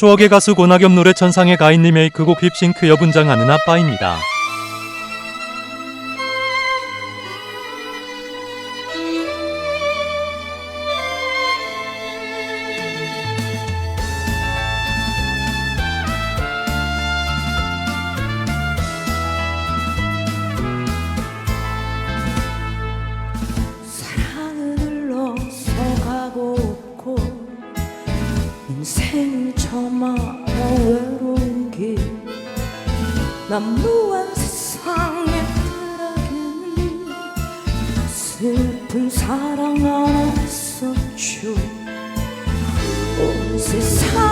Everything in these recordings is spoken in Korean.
추억의 가수 고낙엽 노래 천상의 가인 리메이크곡 힙싱크 여 분장하는 아빠입니다. 마다 외로운 길 난무한 세상에 들어가는 슬픈 사랑 있었죠. 온 세상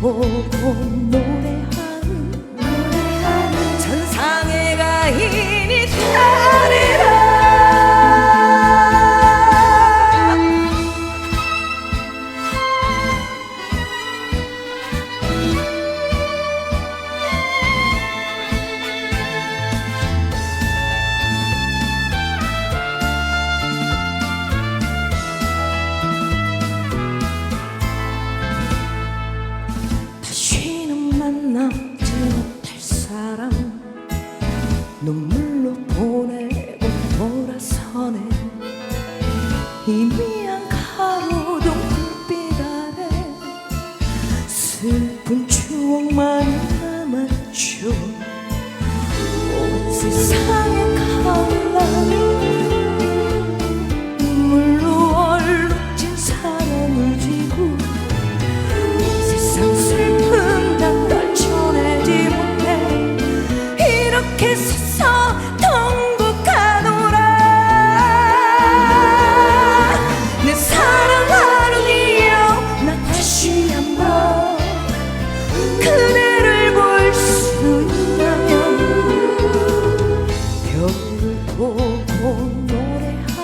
oh, no. 만나지 못할 사람. 눈물로 보내고 돌아서네. 희미한 가로등 불빛 아래 슬픈 추억만 남았죠 온 세상 보고 노래하